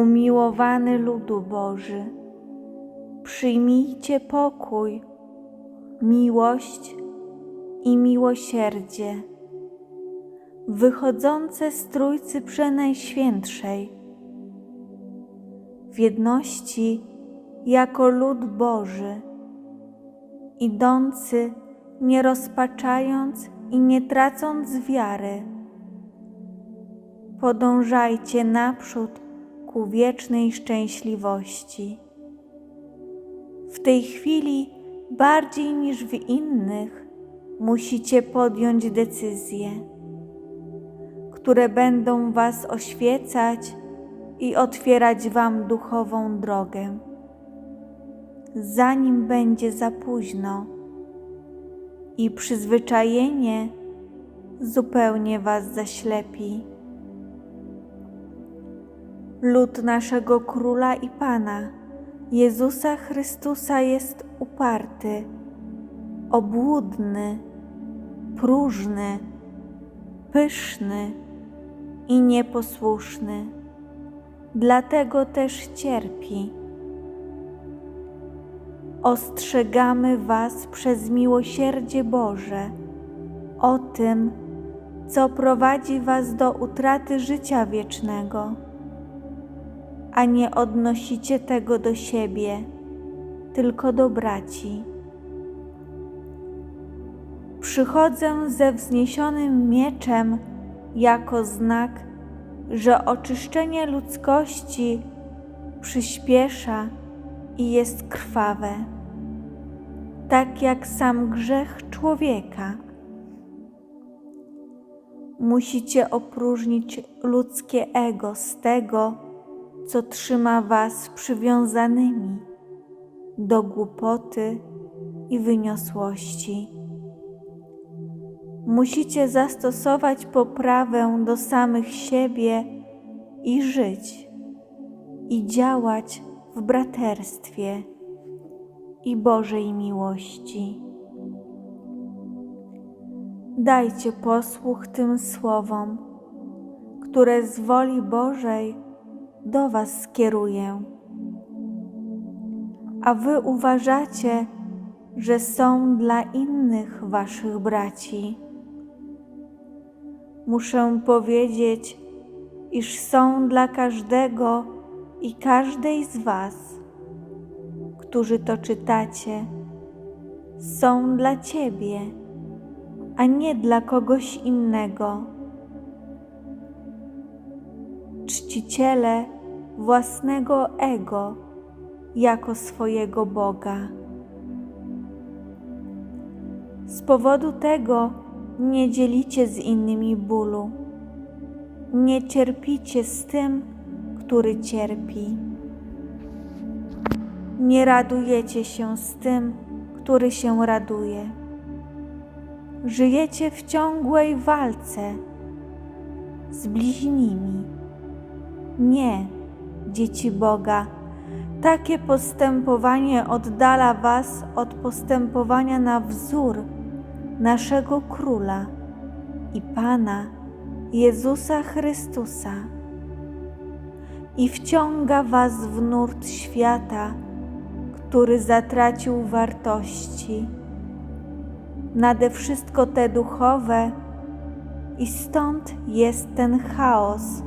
Umiłowany ludu Boży, przyjmijcie pokój, miłość i miłosierdzie, wychodzące z Trójcy Przenajświętszej, w jedności jako lud Boży, idący nie rozpaczając i nie tracąc wiary. Podążajcie naprzód ku wiecznej szczęśliwości. W tej chwili bardziej niż w innych musicie podjąć decyzje, które będą Was oświecać i otwierać Wam duchową drogę, zanim będzie za późno i przyzwyczajenie zupełnie Was zaślepi. Lud naszego Króla i Pana, Jezusa Chrystusa jest uparty, obłudny, próżny, pyszny i nieposłuszny. Dlatego też cierpi. Ostrzegamy Was przez miłosierdzie Boże o tym, co prowadzi Was do utraty życia wiecznego a nie odnosicie tego do siebie, tylko do braci. Przychodzę ze wzniesionym mieczem jako znak, że oczyszczenie ludzkości przyspiesza i jest krwawe, tak jak sam grzech człowieka. Musicie opróżnić ludzkie ego z tego, co trzyma Was przywiązanymi do głupoty i wyniosłości. Musicie zastosować poprawę do samych siebie i żyć, i działać w braterstwie i Bożej miłości. Dajcie posłuch tym słowom, które z woli Bożej do Was skieruję. A Wy uważacie, że są dla innych Waszych braci. Muszę powiedzieć, iż są dla każdego i każdej z Was, którzy to czytacie, są dla Ciebie, a nie dla kogoś innego czciciele własnego ego jako swojego Boga. Z powodu tego nie dzielicie z innymi bólu, nie cierpicie z tym, który cierpi. Nie radujecie się z tym, który się raduje. Żyjecie w ciągłej walce z bliźnimi nie, dzieci Boga. Takie postępowanie oddala Was od postępowania na wzór naszego Króla i Pana Jezusa Chrystusa i wciąga Was w nurt świata, który zatracił wartości, nade wszystko te duchowe, i stąd jest ten chaos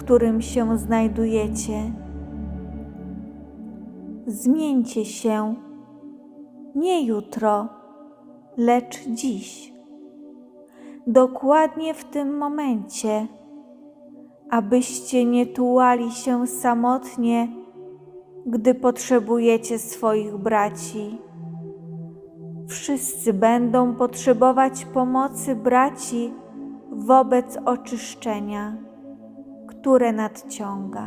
którym się znajdujecie. Zmieńcie się nie jutro, lecz dziś, dokładnie w tym momencie, abyście nie tułali się samotnie, gdy potrzebujecie swoich braci. Wszyscy będą potrzebować pomocy braci wobec oczyszczenia które nadciąga.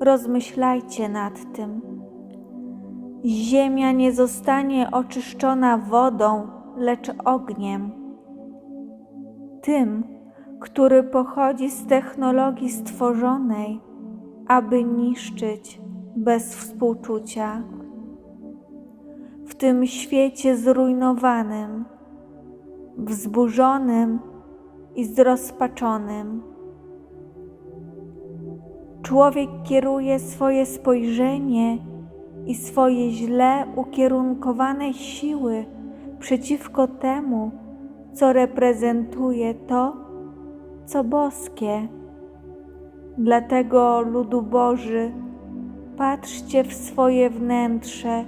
Rozmyślajcie nad tym. Ziemia nie zostanie oczyszczona wodą, lecz ogniem. Tym, który pochodzi z technologii stworzonej, aby niszczyć bez współczucia. W tym świecie zrujnowanym, wzburzonym i zrozpaczonym. Człowiek kieruje swoje spojrzenie i swoje źle ukierunkowane siły przeciwko temu, co reprezentuje to, co boskie. Dlatego, ludu Boży, patrzcie w swoje wnętrze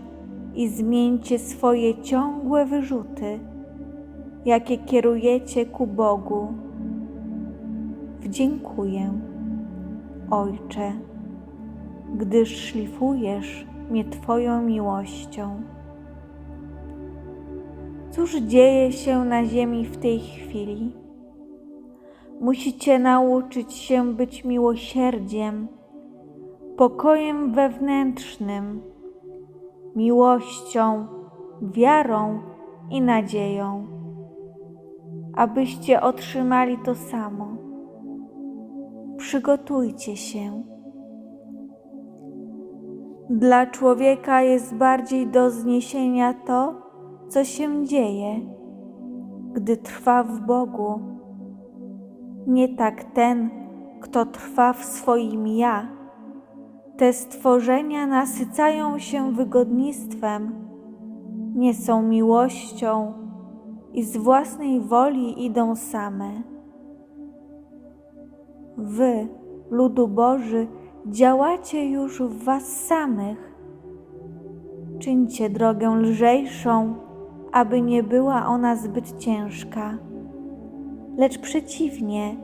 i zmieńcie swoje ciągłe wyrzuty, jakie kierujecie ku Bogu. Wdziękuję, Ojcze, gdyż szlifujesz mnie Twoją miłością. Cóż dzieje się na ziemi w tej chwili? Musicie nauczyć się być miłosierdziem, pokojem wewnętrznym, miłością, wiarą i nadzieją, abyście otrzymali to samo. Przygotujcie się. Dla człowieka jest bardziej do zniesienia to, co się dzieje, gdy trwa w Bogu. Nie tak ten, kto trwa w swoim ja. Te stworzenia nasycają się wygodnictwem, nie są miłością i z własnej woli idą same. Wy, ludu Boży, działacie już w Was samych. Czyńcie drogę lżejszą, aby nie była ona zbyt ciężka, lecz przeciwnie,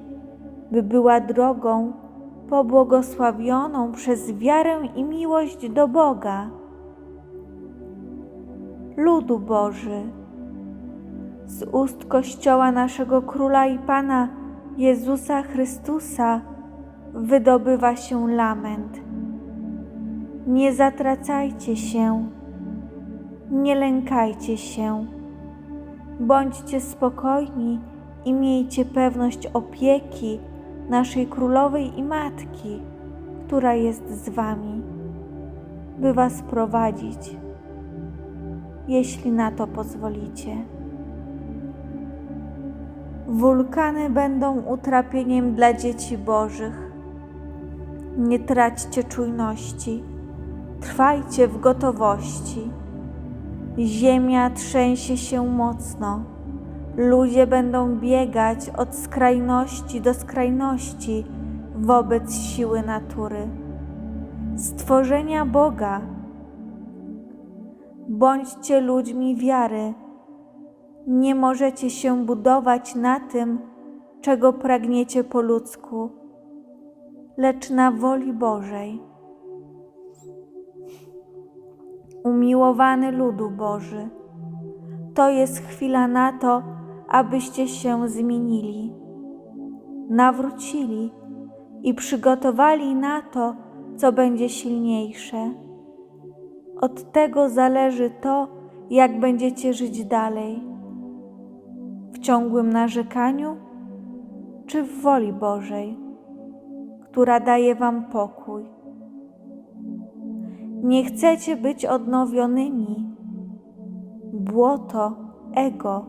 by była drogą pobłogosławioną przez wiarę i miłość do Boga. Ludu Boży, z ust Kościoła naszego Króla i Pana Jezusa Chrystusa wydobywa się lament. Nie zatracajcie się, nie lękajcie się, bądźcie spokojni i miejcie pewność opieki naszej Królowej i Matki, która jest z Wami, by Was prowadzić, jeśli na to pozwolicie. Wulkany będą utrapieniem dla dzieci Bożych. Nie traćcie czujności, trwajcie w gotowości. Ziemia trzęsie się mocno, ludzie będą biegać od skrajności do skrajności wobec siły natury. Stworzenia Boga. Bądźcie ludźmi wiary nie możecie się budować na tym, czego pragniecie po ludzku, lecz na woli Bożej. Umiłowany ludu Boży, to jest chwila na to, abyście się zmienili, nawrócili i przygotowali na to, co będzie silniejsze. Od tego zależy to, jak będziecie żyć dalej w ciągłym narzekaniu, czy w woli Bożej, która daje Wam pokój. Nie chcecie być odnowionymi. Błoto, ego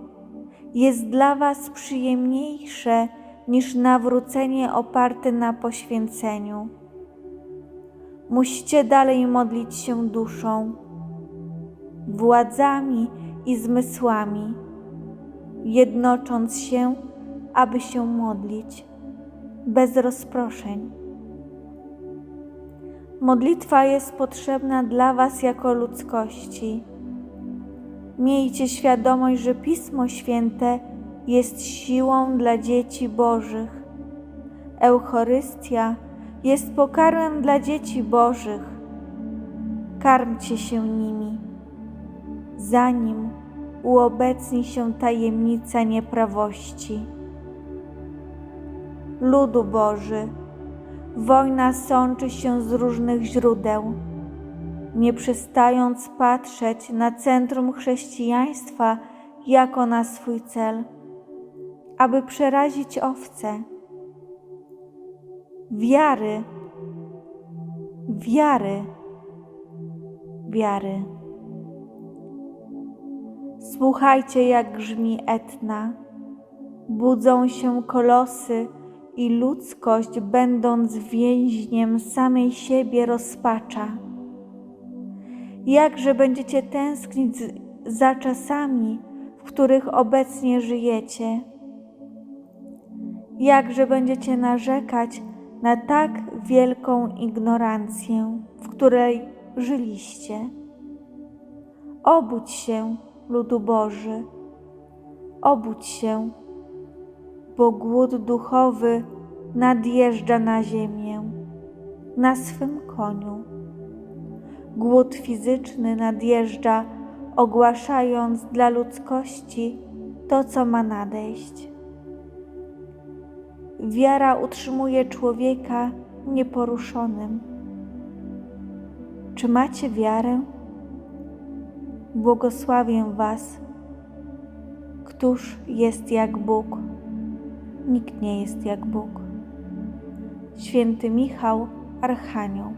jest dla Was przyjemniejsze niż nawrócenie oparte na poświęceniu. Musicie dalej modlić się duszą, władzami i zmysłami jednocząc się, aby się modlić, bez rozproszeń. Modlitwa jest potrzebna dla Was jako ludzkości. Miejcie świadomość, że Pismo Święte jest siłą dla dzieci Bożych. Eucharystia jest pokarmem dla dzieci Bożych. Karmcie się nimi, zanim uobecni się tajemnica nieprawości. Ludu Boży, wojna sączy się z różnych źródeł, nie przestając patrzeć na centrum chrześcijaństwa jako na swój cel, aby przerazić owce. Wiary, wiary, wiary. Słuchajcie, jak grzmi Etna. Budzą się kolosy i ludzkość, będąc więźniem samej siebie, rozpacza. Jakże będziecie tęsknić za czasami, w których obecnie żyjecie? Jakże będziecie narzekać na tak wielką ignorancję, w której żyliście? Obudź się, ludu Boży, obudź się, bo głód duchowy nadjeżdża na ziemię na swym koniu. Głód fizyczny nadjeżdża, ogłaszając dla ludzkości to, co ma nadejść. Wiara utrzymuje człowieka nieporuszonym. Czy macie wiarę? Błogosławię Was. Któż jest jak Bóg? Nikt nie jest jak Bóg. Święty Michał, Archanioł.